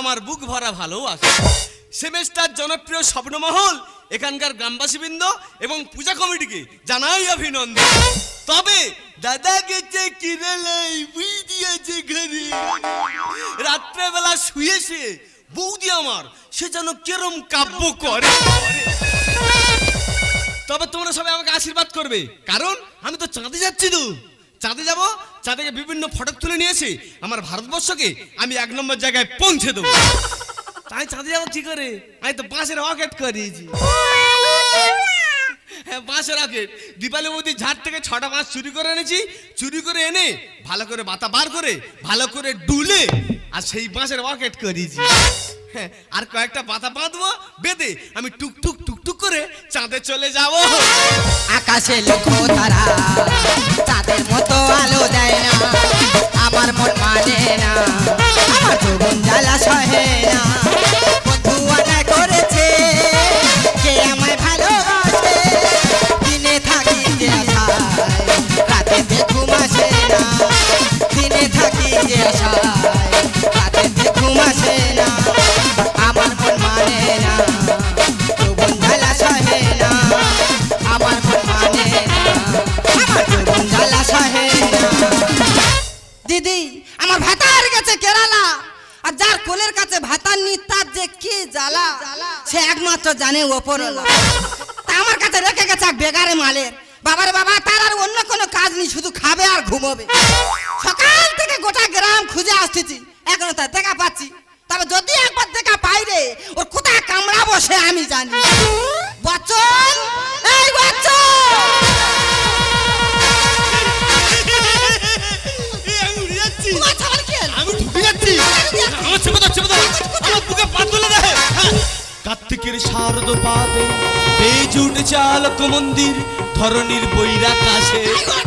আমার বুক ভরা ভালোবাসা সেমেস্টার জনপ্রিয় স্বপ্নমহল, এখানকার গ্রামবাসীবৃন্দ এবং পূজা কমিটিকে জানাই অভিনন্দন। তবে দাদা গেছে কিরেলাই বুঝ দিয়েছে ঘরে। রাত্রেবেলা শুয়েছে বৌদি আমার, সে যেন কেরম কাব্য করে। তবে তোমরা সবাই আমাকে আশীর্বাদ করবে, কারণ আমি তো চাঁদে যাচ্ছি তো। চাঁদে যাব চাঁদে বিভিন্ন ফটক তুলে নিয়েছি। আমার ভারতবর্ষকে আমি এক নম্বর জায়গায় পৌঁছে দেবো। তাই চাঁদে যাব কি করে? আমি তো বাঁশের রকেট করিয়েছি হ্যাঁ বাঁশের রকেট দীপালি মোদি ঝাড় থেকে ছটা বাঁশ চুরি করে এনেছি। চুরি করে এনে ভালো করে বাতা বার করে, ভালো করে ডুলে আর সেই বাঁশের রকেট করিয়েছি হ্যাঁ আর কয়েকটা পাতা বাঁধবো, বেঁধে আমি টুকটুক টুকটুক করে চাঁদে চলে যাব। আকাশে লক্ষ্য তারা, চাঁদের মতো আলো দেয় না, আমার মন মানে না, আমার যৌবন জ্বালা সহে না। বন্ধু আনা দিদি, আমার ভাতার গেছে কেরালা। আর যার কোলের কাছে ভাতার নি তার যে কি জ্বালা? সে একমাত্র জানে তা আমার কাছে রেখে গেছে এক বেগারে মালের। বাবার বাবা, তার আর অন্য কোনো কাজ নেই, শুধু খাবে আর ঘুমোবে। সকাল থেকে গোটা গ্রাম খুঁজে আসতেছি, এখনও তার দেখা পাচ্ছি। তবে যদি একবার দেখা পাই রে, ওর কোথায় কামড়াবো সে আমি জানি। বচ্চন! এই আমি আমার চেপে দাও চেপে দাও আমার বুকে পা তুলে দেয় কার্তিকের শারদ পাবে বেজ উঠেছে আলোক মন্দির ধরনীর বৈরা কলেরা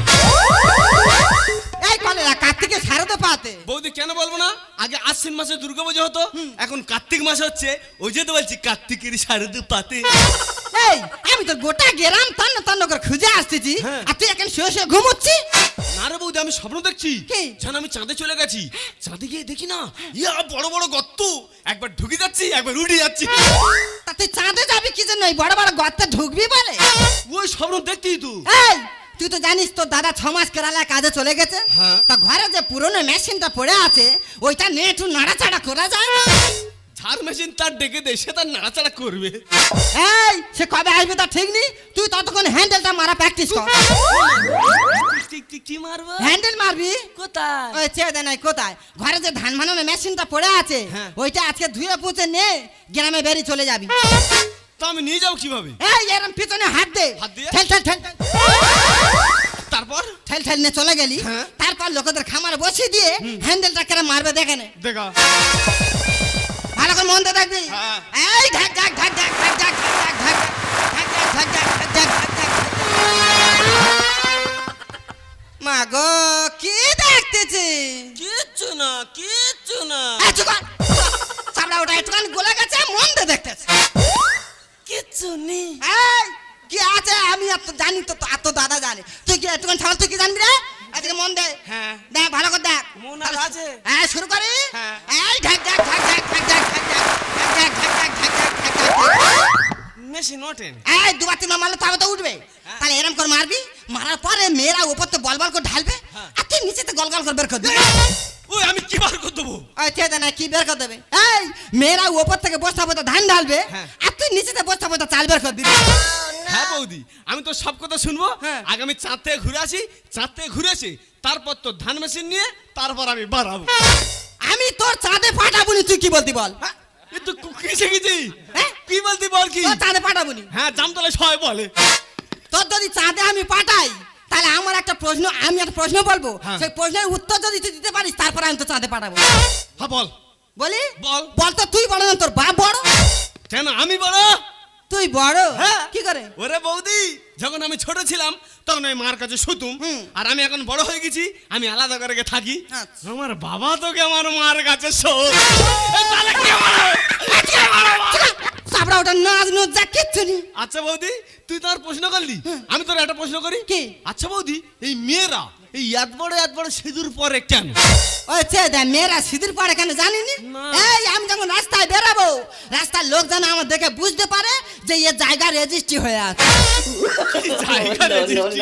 কার্তিকে সারতে পাতে। বৌদি কেন বলব না? আগে আশ্বিন মাসে দুর্গা পুজো হতো এখন কার্তিক মাস হচ্ছে ওই যে তো বলছি কার্তিকের শারদ পাতে। এই আমি তো গোটা গেরাম তন্ন তন্ন করে খুঁজে আসতেছি। হ্যাঁ। আর তুই এখন শুয়ে শুয়ে ঘুমোচ্ছি না রে বৌদি আমি স্বপ্ন দেখছি? যেন আমি চাঁদে চলে গেছি। চাঁদে গিয়ে দেখি না ইয়া বড় বড় গর্ত। একবার ঢুকে যাচ্ছি একবার উঠে যাচ্ছি। তা তুই চাঁদে যাবি কি জন্য? বড় বড় গর্তে ঢুকবি বলে? ওই স্বপ্ন দেখতেই তো। এই তুই তো জানিস তোর দাদা ছ মাস কেরালায় কাজে চলে গেছে? হ্যাঁ। তা ঘরে যে পুরনো মেশিনটা পড়ে আছে ওইটা নিয়ে একটু নাড়াচাড়া করা যায় ঝাড় মেশিন তার ডেকে দেয় সে তার নাড়াচাড়া করবে। এই সে কবে আসবে তা ঠিক নেই? তুই ততক্ষণ হ্যান্ডেলটা মারা প্র্যাকটিস কর। কি মারবা? হ্যান্ডেল মারবি? কোথায়? ওই চেয়ে দে নাই কোথায়? ঘরে যে ধান ভানানো মেশিনটা পড়ে আছে হ্যাঁ। ওইটা আজকে ধুয়ে পুঁছে নে গ্রামে বেরিয়ে চলে যাবি। তা আমি নিয়ে যাব কীভাবে এই এরম পিছনে হাত দে হাত দিয়ে? ঠেল ঠেল ঠেল। তারপর ঠেল ঠেল নিয়ে চলে গেলি হ্যাঁ। তারপর লোকেদের খামারে বসিয়ে দিয়ে হ্যান্ডেলটা কেন মারবে দেখে নে দেখা ভালো করে মন দিয়ে দেখবি হ্যাঁ। এই ঢাক ঢাক ঢাক ঢাক ঢাক ঢাক ঢাক ঢাক ঢাক ঢাক ঢাক ঢাক ঢাক ঢাক ঢাক মা গো কি দেখতেছি কিচ্ছু না কিচ্ছু না কর। চামড়া ওটা একটুখানি গলে গেছে মন দিয়ে দেখতেছি নেই এই কি আছে আমি এত জানি তো তো- এত দাদা জানে তুই কি একটুখানি ছাড়া তুই কি জানবি রে আজকে মন দে হ্যাঁ। দেখ ভালো করে দেখ মন আর আছে? হ্যাঁ শুরু করি হ্যাঁ। এই ঢাক ঢাক ঢাক ঢাক ঢাক ঢাক ঢাক ঢাক ঢাক ঢাক ঢাক ঢাক ঢাক ঢাক ঢাক মেশিন ওঠেন এই দুবার তিনবার মারলে তবে তো উঠবে তাহলে এরম করে মারবি মারার পরে মেয়েরা উপর তো বল বল করে ঢালবে আর তুই নিচেতে গল গল করে বের করে দিবি ওই আমি কি বার করে দেবো? চেয়ে না কি বের করে দেবে? এই মেয়েরা উপর থেকে বস্তা বস্তা ধান ঢালবে হ্যাঁ। আর তুই নিচেতে বস্তা বস্তা চাল বের করে দিবি। হ্যাঁ বৌদি আমি তো সব কথা শুনব। হ্যাঁ। আগে আমি চাঁদ থেকে ঘুরে আসি চাঁদ থেকে ঘুরে আসি তারপর তো ধান মেশিন নিয়ে তারপর আমি বাড়াবো। আমি তোর চাঁদে পাঠাবুনি তুই কি বলতি বল? এ তো কিসে গেছি হ্যাঁ? কি বলতি বল কি? চাঁদে পাঠাবুনি হ্যাঁ জামতলা সবাই বলে। তোর যদি চাঁদে আমি পাঠাই তাহলে আমার একটা প্রশ্ন আমি একটা প্রশ্ন বলব? হ্যাঁ। সেই প্রশ্নের উত্তর যদি তুই দিতে পারিস তারপর আমি তো চাঁদে পাঠাবো। হ্যাঁ বল। বলি? বল। বল তো তুই বড় না তোর বাপ বড়? কেন আমি বড়? তুই বড়? হ্যাঁ। কি করে? ওরে বৌদি যখন আমি ছোট ছিলাম তখন ওই মার কাছে শুতুম। হুম। আর আমি এখন বড় হয়ে গেছি আমি আলাদা করে গে থাকি। আচ্ছা। আমার বাবা তোকে আমার মার কাছে এ, তাহলে কে বড়? চাপড়া ওটা নাচ যা কিচ্ছু নেই। আচ্ছা বৌদি তুই তো আর প্রশ্ন করলি? আমি তোর একটা প্রশ্ন করি? কি? আচ্ছা বৌদি এই মেয়েরা এই এত বড় এত বড় সিঁদুর পরে কেন? ওই ছে দে মেয়েরা সিঁদুর পরে কেন জানিনি? না। এই আমি যখন রাস্তায় বেরাবো রাস্তার লোক যেন আমার দেখে বুঝতে পারে যে এ জায়গা রেজিস্ট্রি হয়ে আছে। জায়গা registry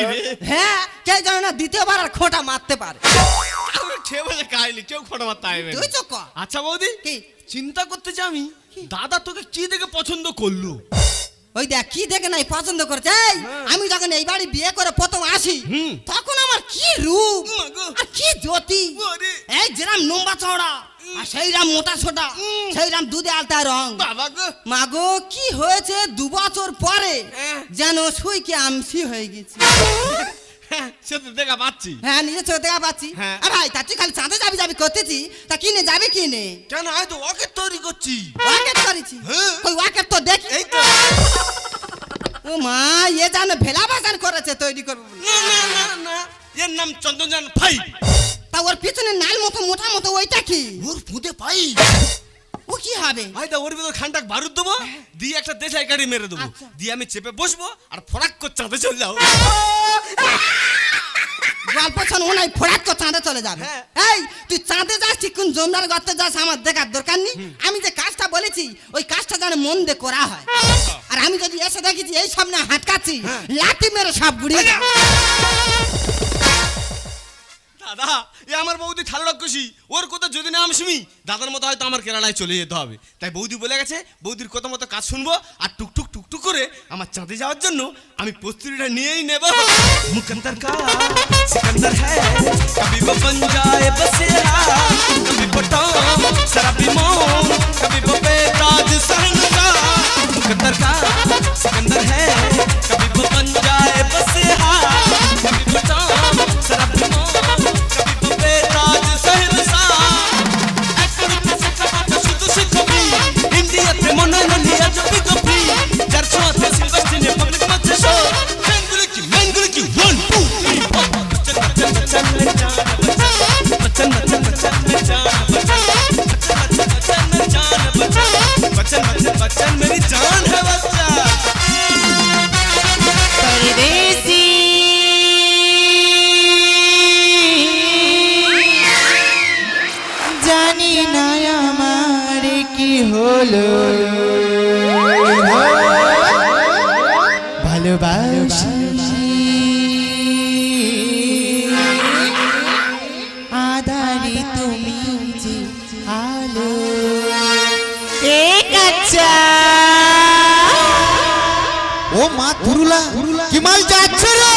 হ্যাঁ কে যেন না দ্বিতীয়বার আর খোঁটা মারতে পারে। কেউ খোটা মারতে না। আচ্ছা বৌদি কি? চিন্তা করতে যে আমি দাদা তোকে কি দেখে পছন্দ করল? ওই দেখ কি দেখে নাই পছন্দ করছে? এই, আমি যখন এই বাড়ি বিয়ে করে প্রথম আসি হুম। তখন আমার কি রূপ? মা গো। আর কি জ্যোতি? ওরে। এই যেরাম লম্বা চওড়া আর সেইরাম মোটা সোটা সেইরাম দুধে আলতা রং। বাবা গো। মাগো কি হয়েছে? দু বছর পরে হ্যাঁ। যেন সুইকে আমসি হয়ে গেছি। হ্যাঁ, সে তো দেখা পাচ্ছি। হ্যাঁ নিজে চোখে দেখা পাচ্ছি। হ্যাঁ। আর ভাই তা তুই খালি চাঁদে যাবি যাবি করতেছি তা কিনে যাবি কিনে? কেন? আমি তো ওকে তৈরি করছি। ওয়াকেট করেছি হ্যাঁ। ওই ওয়াকেট তো দেখি। এই তো। ও মা এ যেন ভেলা বাজার করেছে তৈরি করব না না না না এর নাম চন্দনজান ভাই তা ওর পিছনে নাল মতো মোটা মতো ওইটা কি? ওর ফুদে পাই। ও কি হবে? ভাই তা ওর ভিতর খানটাক বারুদ দেবো দিয়ে একটা দেশাই গাড়ি মেরে দেবো। আচ্ছা। দিয়ে আমি চেপে বসবো আর ফরাক করে চাঁদে চলে যাও গল্প শোন ওনাই ফোড়াত করে চাঁদে চলে যাবে। হ্যাঁ। এই তুই চাঁদে যাস ঠিক কোন জমদার গর্তে যাস আমার দেখার দরকার নেই। আমি যে কাজটা বলেছি ওই কাজটা যেন মন দিয়ে করা হয়। আর আমি যদি এসে দেখেছি এই সামনে হাঁটকাচ্ছি হ্যাঁ। লাঠি মেরে সব গুড়িয়ে দেব। দাদা এ আমার বৌদি থালো রাক্ষসী ওর কথা যদি না আমি শুনি দাদার মতো হয়তো আমার কেরালায় চলে যেতে হবে তাই বৌদি বলে গেছে বৌদির কথা মতো কাজ শুনবো আর টুকটুক টুকটুক করে আমার চাঁদে যাওয়ার জন্য আমি প্রস্তুতিটা নিয়েই নেব মুকন্দর কা সিকন্দর হ্যায় কবি वो बन जाए बसेरा कभी पटाओ शराबी मौन कभी वो बेताज सहनगा मुकद्दर का सिकंदर है कभी वो बन जाए बसेरा कभी पटाओ কি মাল যাচ্ছে রে?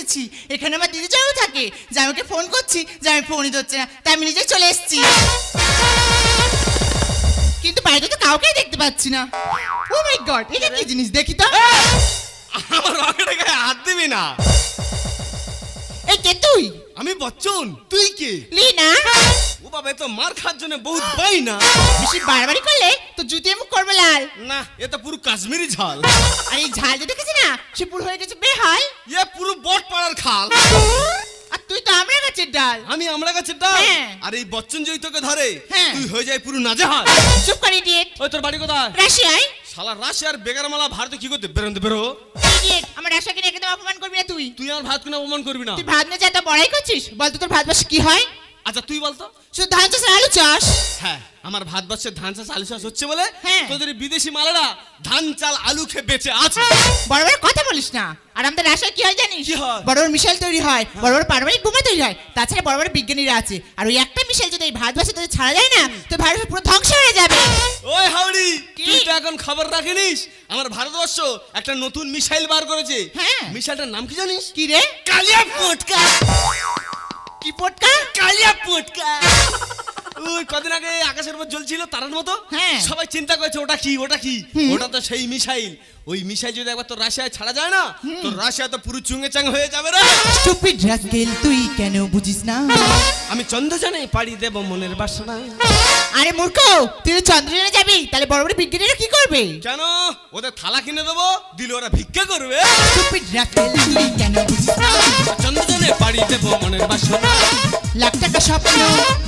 এসেছি। এখানে আমার দিদি জয়ও থাকে। যা আমাকে ফোন করছি যে আমি ফোনই ধরছে না। তাই আমি নিজে চলে এসেছি। কিন্তু বাইরে তো কাউকেই দেখতে পাচ্ছি না। ও মাই গড এটা কি জিনিস? দেখি তো। আমার রকেটে গায়ে হাত দিবি না। এই কে তুই? আমি বচ্চন। তুই কে? লিনা ও বাবা এ তো মার খাওয়ার জন্য বহুত পাই না। বেশি বাড়াবাড়ি করলে তো জুতি মুখ করব লাল। না এ তো পুরো কাশ্মীরি ঝাল। আর এই ঝাল যে দেখেছি না সে পুরো হয়ে গেছে বেহাল এ পুরো বট পাড়ার খাল। আর তুই তো আমরা গাছের ডাল। আমি আমরা কাছে ডাল? হ্যাঁ। আর এই বচ্চন যদি তোকে ধরে হ্যাঁ। তুই হয়ে যায় পুরো নাজাহাল। চুপ করে ইডিয়েট ওই তোর বাড়ি কোথায়? রাশিয়ায়। শালা রাশিয়ার বেগার মালা ভারতে কি করতে? বেরোতে বেরো আমার রাশিয়াকে নিয়ে একদম অপমান করবি না তুই। তুই আমার ভাত কিনে অপমান করবি না? তুই ভাত না যা তা বড়াই করছিস? বল তো তোর ভাত বাস কি হয়? আচ্ছা তুই বলতো? শুধু ধান চাষ আলু চাষ? হ্যাঁ আমার ভারতবর্ষের ধান চাষ আলু চাষ হচ্ছে বলে হ্যাঁ। তোদের বিদেশি মালেরা ধান চাল আলু খেয়ে বেঁচে আছে। বড় বড় কথা বলিস না। আর আমাদের রাস্তায় কি হয় জানিস? কি হয়? বড় বড় মিসাইল তৈরি হয় বড় বড় পারমাণবিক বোমা তৈরি হয়। তাছাড়া বড় বড় বিজ্ঞানীরা আছে। আর ওই একটা মিসাইল যদি এই ভারতবর্ষে তোদের ছাড়া যায় না তো ভারত পুরো ধ্বংস হয়ে যাবে। ওই হাওড়ি কি? তুই তো এখন খবর রাখিনিস? আমার ভারতবর্ষ একটা নতুন মিসাইল বার করেছে। হ্যাঁ। মিসাইলটার নাম কি জানিস? কি রে? কালিয়া পটকা কি পটকা? কালিয়া পটকা। ওই কদিন আগে আকাশের উপর জ্বলছিল তারার মতো। হ্যাঁ। সবাই চিন্তা করেছে ওটা কি ওটা কি? ওটা তো সেই মিসাইল। ওই মিসাইল যদি একবার তোর রাশিয়ায় ছাড়া যায় না তোর রাশিয়া তো পুরো চুঙ্গে চাং হয়ে যাবে রে। স্টুপিড রাস্কেল তুই কেন বুঝিস না? আমি চন্দ্রজানে পাড়ি দেব মনের বাসনা। আরে মূর্খ তুই তো চন্দ্রযানে যাবি তাহলে বড় বড় বিজ্ঞানীরা কি করবে? কেন? ওদের থালা কিনে দেবো দিলে ওরা ভিক্ষা করবে। স্টুপিড রাস্কেল তুই কেন? বুঝিস না চন্দ্রজানে পাড়ি দেব মনের বাসনা। লাখ টাকা স্বপ্ন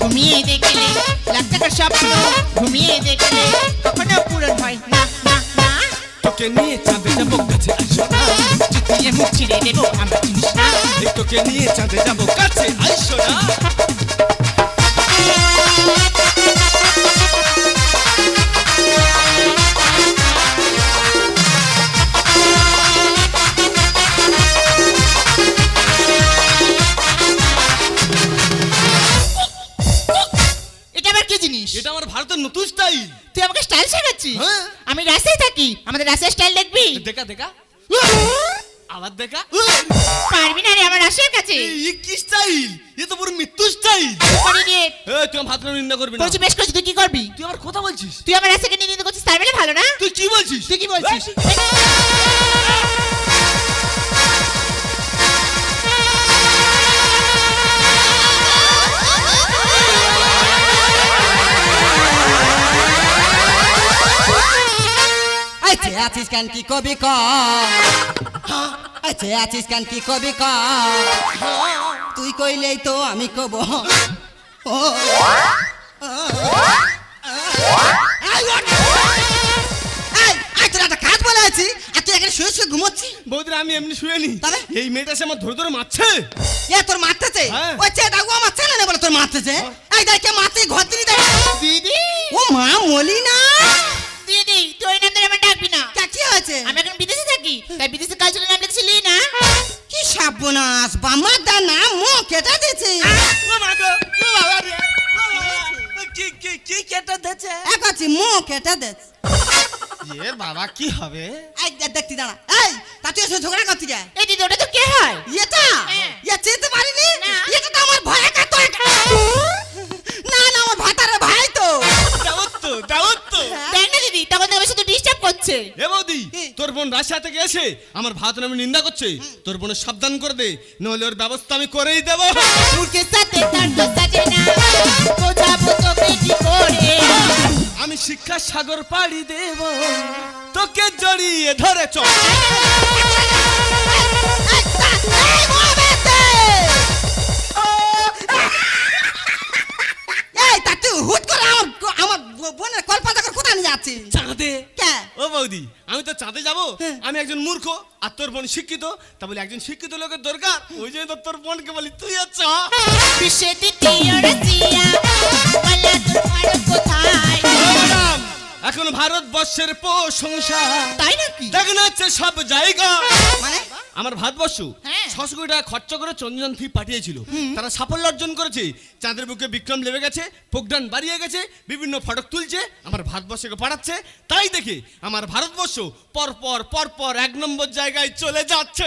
ঘুমিয়ে দেখলে লাখ টাকা স্বপ্ন ঘুমিয়ে দেখলে কখনো পূরণ হয় না না না। তোকে নিয়ে চাঁদে যাব কাছে আসো না। চুটিয়ে মুখ ছিঁড়ে দেবো আমার চিনিস না। এই তোকে নিয়ে চাঁদে যাব কাছে আইসো না। দেখা দেখা। আবার দেখা। পারবি না রে আমার আশার কাছে। এই কি স্টাইল এ তো পুরো মৃত্যু স্টাইল পারি রে। এ তুই আমার ভাত নিন্দা করবি না। তুই বেশ করছি তুই কি করবি? তুই আমার কথা বলছিস? তুই আমার আশাকে নিন্দা করছিস তার বেলা ভালো না? তুই কি বলছিস? তুই কি বলছিস? আইছে আছিস কেন কি কবি ক আইছে আছিস কেন কি কবি ক তুই কইলেই তো আমি কব। ও। আছি আর তুই এখানে শুয়ে শুয়ে ঘুমোচ্ছি বৌদিরা আমি এমনি শুয়ে নি? এই মেয়েটা সে আমার ধরে ধরে মারছে। এ তোর মারতেছে? হ্যাঁ। ওই চেয়ে আমার ছেলে না বলে তোর মারতেছে? এই দেখ মারতে ঘর দিদি। ও মা মলি না সর্বনাশ বামার দানা মুখ কেটে দিয়েছে। ও মা গো, ও বাবা রে, ও বাবা। কি কি কি কেটে দিয়েছে? এক আছে কেটে দিয়েছে। এ বাবা কি হবে? এই দেখতি দাঁড়া। এই তা তুই এসে ঝগড়া করতি ওটা তো কে হয়? এটা হ্যাঁ। ইয়ে চিনতে পারিনি? না। এটা তো আমার ভয় কাটো না না আমার ভাতারে ভাই তো। দাওয়াত তো দাওয়াত তো। তখন শুধু ডিস্টার্ব করছে এ বৌদি তোর বোন রাশিয়া থেকে এসে আমার ভাত নামে নিন্দা করছে তোর বোনের সাবধান করে দে নইলে ওর ব্যবস্থা আমি করেই দেবো সাথে তার তো সাজে না বোঝাবো তোকে কি করে আমি শিক্ষা সাগর পাড়ি দেব তোকে জড়িয়ে ধরে চল তুই হুট করে আমার আমার বোনের কল্পনা করে কোথায় নিয়ে যাচ্ছিস চাঁদে? কে? ও বৌদি আমি তো চাঁদে যাব। হ্যাঁ। আমি একজন মূর্খ আর তোর বোন শিক্ষিত। তা বলে একজন শিক্ষিত লোকের দরকার? ওই জন্য তো তোর বোনকে বলি তুই বিশ্বে ম্যাডাম এখন ভারতবর্ষের প্রশংসা তাই নাকি? দেখ না হচ্ছে সব জায়গা। মানে? আমার ভারতবর্ষ হ্যাঁ। ছশো কোটি টাকা খরচা করে চন্দ্রযান থ্রি পাঠিয়েছিল। তারা সাফল্য অর্জন করেছে। চাঁদের বুকে বিক্রম লেবে গেছে পোকডান বাড়িয়ে গেছে বিভিন্ন ফটক তুলছে আমার ভারতবর্ষকে পাঠাচ্ছে। তাই দেখে আমার ভারতবর্ষ পরপর পর পর পর এক নম্বর জায়গায় চলে যাচ্ছে।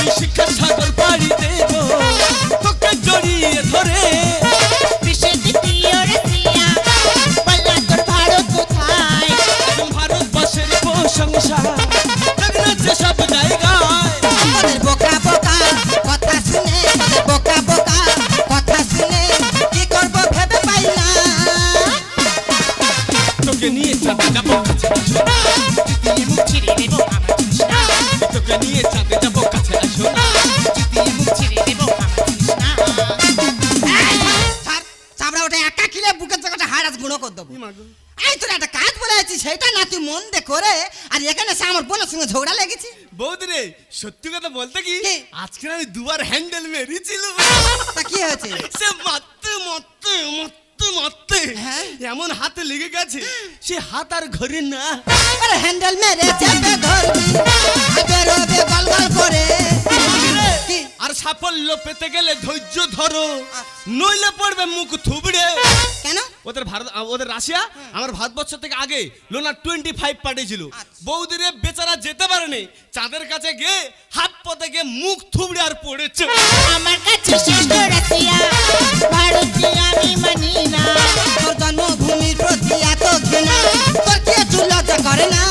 এই শিক্ষার সাগর পাড়ি দেব তোকে জড়িয়ে ধরে। কি হয়েছে সে মারতে মারতে মারতে মারতে হ্যাঁ? এমন হাতে লেগে গেছে সে হাত আর ঘরে না আরে হ্যান্ডেল মেরে চেপে ধরবি হাতে গল গল করে? আর সাফল্য পেতে গেলে ধৈর্য ধরো। নইলে পড়বে মুখ থুবড়ে। কেন? ওদের ভারত ওদের রাশিয়া আমার ভারতবর্ষ থেকে আগে লোনা টোয়েন্টি ফাইভ পাঠিয়েছিল বৌদিরে বেচারা যেতে পারেনি। চাঁদের কাছে গিয়ে হাত পথে গিয়ে মুখ থুবড়ে আর পড়েছে। আমার কাছে শ্রেষ্ঠ রাশিয়া ভারতকে আমি মানি না। তোর জন্মভূমির প্রতি এত ঘৃণা তোর কি একটু করে না?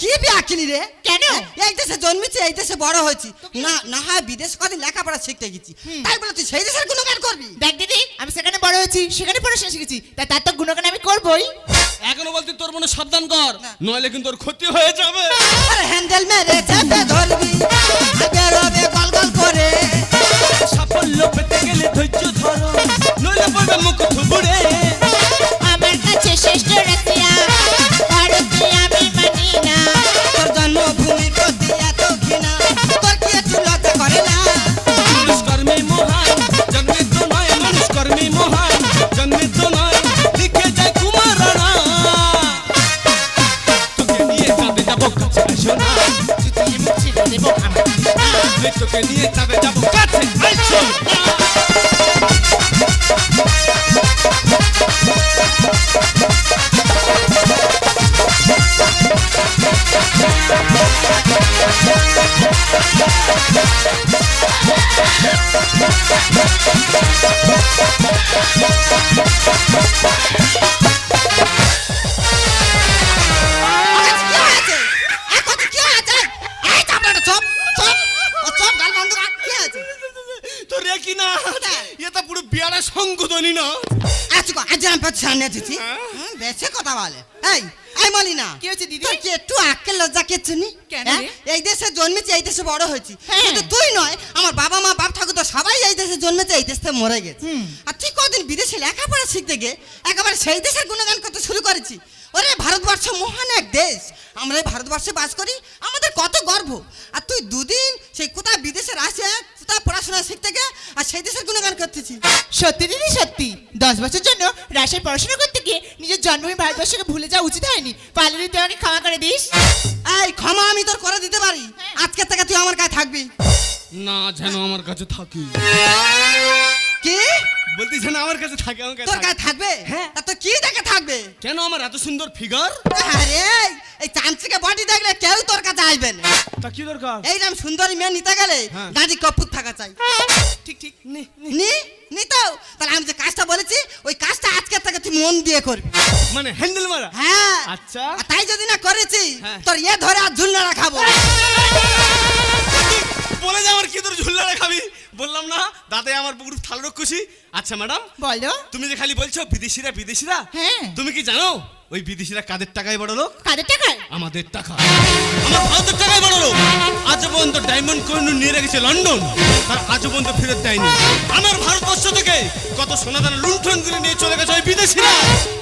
কি বিয়া রে? কেন? এই দেশে জন্মেছি এই দেশে বড় হয়েছি। না না হয় বিদেশ কদিন লেখাপড়া শিখতে গেছি। তাই বলে তুই সেই দেশের গুণগান করবি? দেখ দিদি আমি সেখানে বড় হয়েছি সেখানে পড়াশোনা শিখেছি তাই তার তো গুণগান আমি করবই। এখনও বলতে তোর মনে সাবধান কর নইলে কিন্তু তোর ক্ষতি হয়ে যাবে। আরে হ্যান্ডেল মেরে চেপে ধরবি বেরোবে গল গল করে। সাফল্য পেতে গেলে ধৈর্য ধরো নইলে পড়বে মুখ থুবড়ে। আমার কাছে শ্রেষ্ঠ রাশিয়া আমি দলি না আচ্ছা আজ আমি পেছনে সামনে দিচ্ছি। হুম, বেশি কথা বলে। এই, এই মলিনা, কি হয়েছে দিদি? তোর কি একটু আক্কেল লজ্জা কিচ্ছু নি কেন হ্যাঁ? এই দেশে জন্মেছি এই দেশে বড় হয়েছি। কিন্তু তুই নয় আমার বাবা মা বাপ ঠাকুর তো সবাই এই দেশে জন্মেছে এই দেশে মরে গেছে। আর তুই কদিন বিদেশে লেখাপড়া শিখতে গিয়ে একেবারে সেই দেশের গুণগান করতে শুরু করেছি? ওরে ভারতবর্ষ মহান এক দেশ। আমরা এই ভারতবর্ষে বাস করি। আমাদের কত গর্ব। আর তুই দুদিন সেই কোথায় বিদেশে রাশিয়া কোথায় পড়াশোনা শিখতে গে আর সেই দেশের গুণগান করতেছি সত্যি দিদি সত্যি। দশ বছর জন্য রাশিয়ায় পড়াশোনা করতে গিয়ে নিজের জন্মভূমি ভারতবর্ষকে ভুলে যাওয়া উচিত হয়নি। পারলে তুই আমাকে ক্ষমা করে দিস। এই ক্ষমা আমি তোর করে দিতে পারি। আজকে থেকে তুই আমার কাছে থাকবি। না যেন আমার কাছে থাকি কি? বলতে যেন আমার কাছে থাকে আমার কাছে তোর কাছে থাকবে? হ্যাঁ। তা তো কি দেখে থাকবে? কেন আমার এত সুন্দর ফিগার আরে এই চামচিকে বডি দেখলে কেউ তোর কাছে আসবে না। তা কি দরকার? এইরকম সুন্দরী মেয়ে নিতে গেলে হ্যাঁ। গাড়ি কপুর থাকা চাই। ঠিক ঠিক নে নি। নি তো? তাহলে আমি যে কাজটা বলেছি ওই কাজটা আজকে থেকে তুই মন দিয়ে করবি। মানে হ্যান্ডেল মারা? হ্যাঁ। আচ্ছা। তাই যদি না করেছি হ্যাঁ। তোর এ ধরে আর ঝুলনা খাব বলে যা আমার কি তোর ঝুল্লা খাবি। বললাম না দাদাই আমার পুকুর থাল খুশি আচ্ছা ম্যাডাম বলো তুমি যে খালি বলছো বিদেশিরা বিদেশিরা হ্যাঁ। তুমি কি জানো ওই বিদেশিরা কাদের টাকায় বড় লোক? কাদের টাকায়? আমাদের টাকা আমার ভারতের টাকায় বড় লোক। আজ পর্যন্ত ডায়মন্ড কোহিনূর নিয়ে রেখেছে লন্ডন। তার আজ পর্যন্ত ফেরত দেয়নি। আমার ভারতবর্ষ থেকে কত সোনাদানা লুণ্ঠন করে নিয়ে চলে গেছে ওই বিদেশিরা।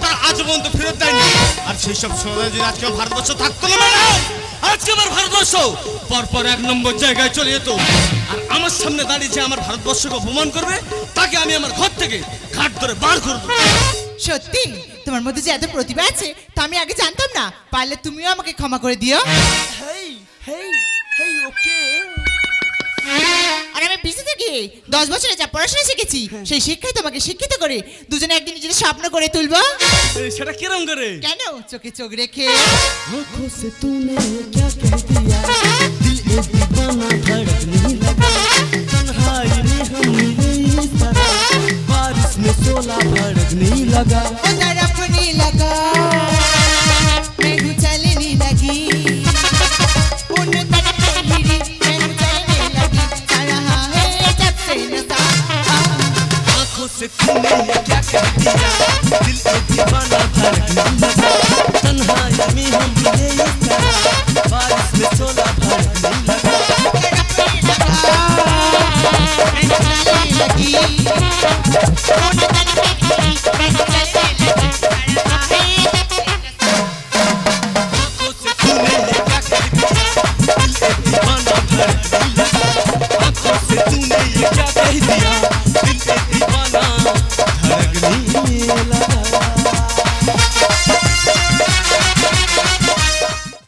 তার আজ পর্যন্ত ফেরত দেয়নি। আর সেই সব সোনাদানা যদি আজকে ভারতবর্ষ থাকতো না ম্যাডাম! আজকে আমার ভারতবর্ষ। পরপর এক নম্বর জায়গায় চলে যেত। আর আমার সামনে দাঁড়িয়ে যে আমার ভারতবর্ষকে অপমান করবে তাকে আমি আমার ঘর থেকে ঘাট ধরে বার করব সত্যি? তোমার মধ্যে যে এত প্রতিভা আছে তা আমি আগে জানতাম না। পারলে তুমিও আমাকে ক্ষমা করে দিও। হেই হেই হেই ওকে। আর আমি পিছিয়ে থেকে দশ বছরে যা পড়াশোনা শিখেছি সেই শিক্ষাই তোমাকে শিক্ষিত করে দুজনে একদিন নিজেদের স্বপ্ন করে তুলবো এই, সেটা কিরম করে কেন চোখে চোখ রেখে आंखों से तूने क्या कह दिया दिल से तूने ये क्या कर दिया दिल एक दीवाना